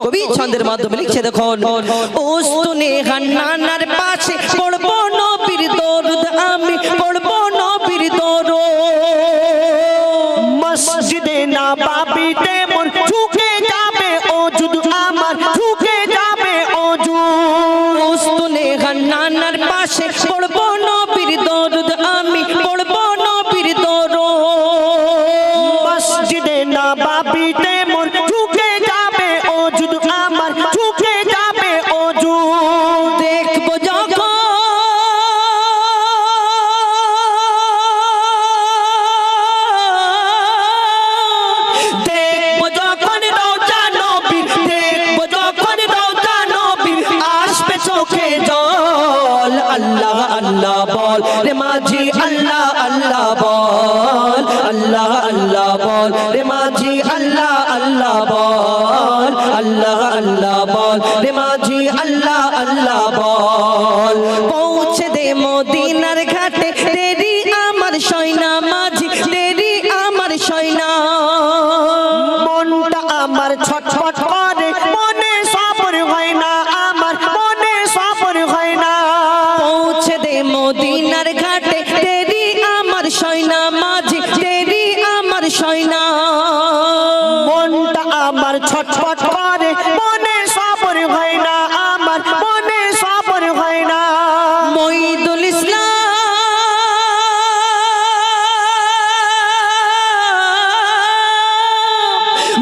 কবি ছন্দের মাধ্যমে লিখছে দেখুন। ওস্তুনে হান্নানার পাশে পড়ব নবীর দরুদ আমি পড়ব নবীর দরুদ। মসজিদে না বাবিতে মন ঝুঁকে যাবে ও যুদু আমার ঝুঁকে যাবে ও ওস্তুনে হান্নানার পাশে পড়ব নবীর দরুদ আমি পড়ব নবীর দরুদ। মসজিদে না বাবিতে মাঝি আল্লাহ আল্লাহ বল, আল্লাহ আল্লাহ বল। রে মাঝি আল্লাহ আল্লাহ বল, আল্লাহ আল্লাহ বল। রে মাঝি আল্লাহ আল্লাহ বল। পৌঁছে দে মদিনার ছটফট করে, মনে সবর হয় না আমার, মনে সবর হয় না। মঈদুল ইসলাম।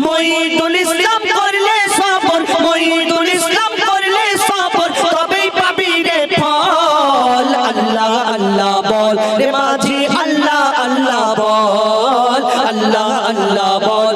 মঈদুল ইসলাম করলে সবর, মঈদুল ইসলাম করলে সবর, তবেই পাবি রে ফল। আল্লাহ আল্লাহ বল, রে মাঝি, আল্লাহ আল্লাহ বল, আল্লাহ আল্লাহ বল।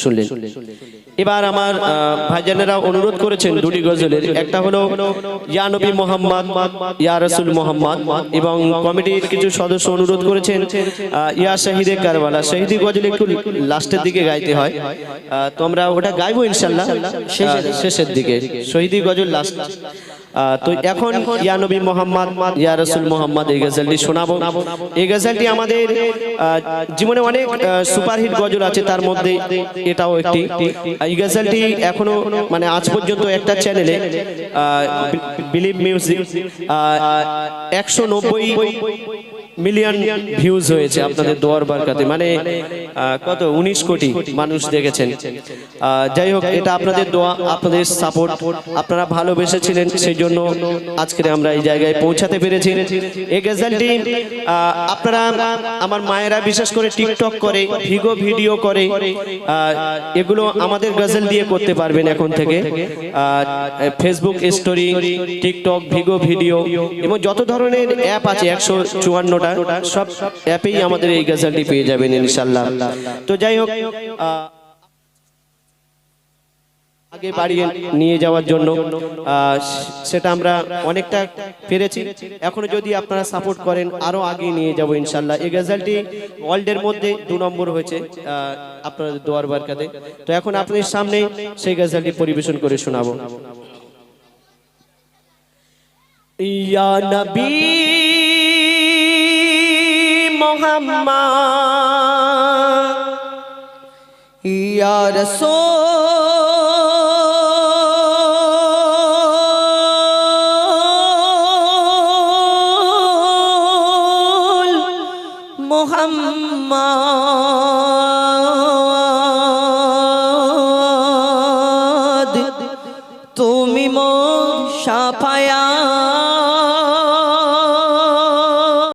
শুনলেন। এবার আমার ভাইজানেরা অনুরোধ করেছেন দুটি গজলের। একটা হলো ইয়া নবী মোহাম্মদ ইয়া রসুল মোহাম্মদ এবং কমিটির কিছু সদস্য অনুরোধ করেছেন ইয়া শহীদে কারবালা শহীদি গজল একটু লাস্টের দিকে গাইতে হয়। আহ, তো আমরা ওটা গাইবো ইনশাল্লাহ শেষের দিকে। শহীদি গজল লাস্ট। তো এখন ইয়া নবী মোহাম্মদ ইয়া রসুল মোহাম্মদ এই গজলটি শোনাবো। এই গজলটি আমাদের জীবনে অনেক সুপারহিট গজল আছে তার মধ্যে এটাও একটি। এই গজলটি এখনও মানে আজ পর্যন্ত একটা চ্যানেলে বিলিভ মিউজিক একশো নব্বই মিলিয়ন ভিউজ হয়েছে আপনাদের দোয়ার বারকাতে। মানে কত? উনিশ কোটি মানুষ দেখেছেন। যাই হোক, এটা আপনাদের দোয়া, আপনাদের সাপোর্ট আপনারা ভালোবেসেছিলেন সেই জন্য আজকে আমরা এই জায়গায় পৌঁছাতে পেরেছি। এই গেজালটি আপনারা আমার মায়েরা বিশেষ করে টিকটক করে ভিগো ভিডিও করে এগুলো আমাদের গজল দিয়ে করতে পারবেন এখন থেকে। Facebook story TikTok Vigo video এবং যত ধরনের অ্যাপ আছে, একশো চুয়ান্নটা সব অ্যাপেই আমাদের এই গজলটি পেয়ে যাবেন ইনশাল্লাহ। তো যাই হোক আগে বাড়িয়ে নিয়ে যাওয়ার জন্য সেটা আমরা অনেকটা পেরেছি। এখনও যদি আপনারা সাপোর্ট করেন আরও আগে নিয়ে যাব ইনশাল্লাহ। এই ওয়ার্ল্ডের মধ্যে দু নম্বর হয়েছে আহ, আপনাদের দোয়ার বারকাতে। তো এখন আপনাদের সামনে সেই গজলটি পরিবেশন করে শোনাবো। ইয়া নবী মোহাম্মদ। ইয়া রসূল মোহাম্মদ। তুমি মোর সাফায়া